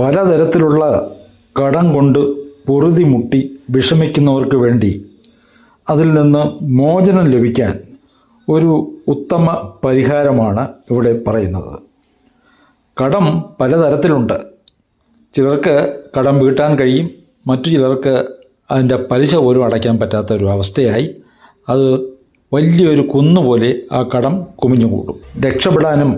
പലതരത്തിലുള്ള കടം കൊണ്ട് പൊറുതി മുട്ടി വിഷമിക്കുന്നവർക്ക് വേണ്ടി അതിൽ നിന്ന് മോചനം ലഭിക്കാൻ ഒരു ഉത്തമ പരിഹാരമാണ് ഇവിടെ പറയുന്നത്. കടം പലതരത്തിലുണ്ട്. ചിലർക്ക് കടം വീട്ടാൻ കഴിയും. മറ്റു ചിലർക്ക് അതിന്റെ പലിശ പോലും അടയ്ക്കാൻ പറ്റാത്ത ഒരു അവസ്ഥയായി. അത് വലിയൊരു കുന്നുപോലെ ആ കടം കുമിഞ്ഞുകൂടും. രക്ഷപ്പെടാനും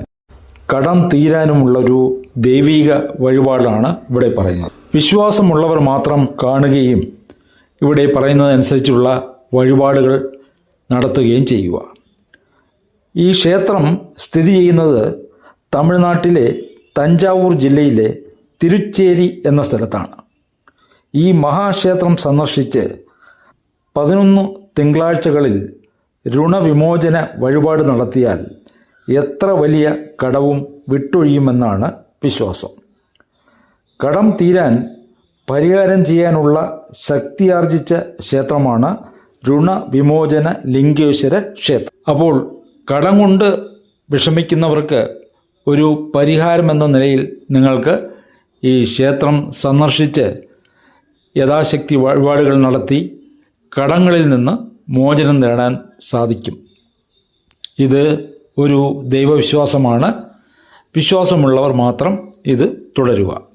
കടം തീരാനുമുള്ളൊരു ദൈവിക വഴിപാടാണ് ഇവിടെ പറയുന്നത്. വിശ്വാസമുള്ളവർ മാത്രം കാണുകയും ഇവിടെ പറയുന്നതനുസരിച്ചുള്ള വഴിപാടുകൾ നടത്തുകയും ചെയ്യുക. ഈ ക്ഷേത്രം സ്ഥിതി ചെയ്യുന്നത് തമിഴ്നാട്ടിലെ തഞ്ചാവൂർ ജില്ലയിലെ തിരുച്ചേരി എന്ന സ്ഥലത്താണ്. ഈ മഹാക്ഷേത്രം സന്ദർശിച്ച് പതിനൊന്ന് തിങ്കളാഴ്ചകളിൽ ഋണവിമോചന വഴിപാട് നടത്തിയാൽ എത്ര വലിയ കടവും വിട്ടൊഴിയുമെന്നാണ് വിശ്വാസം. കടം തീരാൻ പരിഹാരം ചെയ്യാനുള്ള ശക്തിയാർജിച്ച ക്ഷേത്രമാണ് ഋണവിമോചന ലിംഗേശ്വര ക്ഷേത്രം. അപ്പോൾ കടം കൊണ്ട് വിഷമിക്കുന്നവർക്ക് ഒരു പരിഹാരം എന്ന നിലയിൽ നിങ്ങൾക്ക് ഈ ക്ഷേത്രം സന്ദർശിച്ച് യഥാശക്തി വഴിപാടുകൾ നടത്തി കടങ്ങളിൽ നിന്ന് മോചനം നേടാൻ സാധിക്കും. ഇത് ഒരു ദൈവവിശ്വാസമാണ്. വിശ്വാസമുള്ളവർ മാത്രം ഇത് തുടരുക.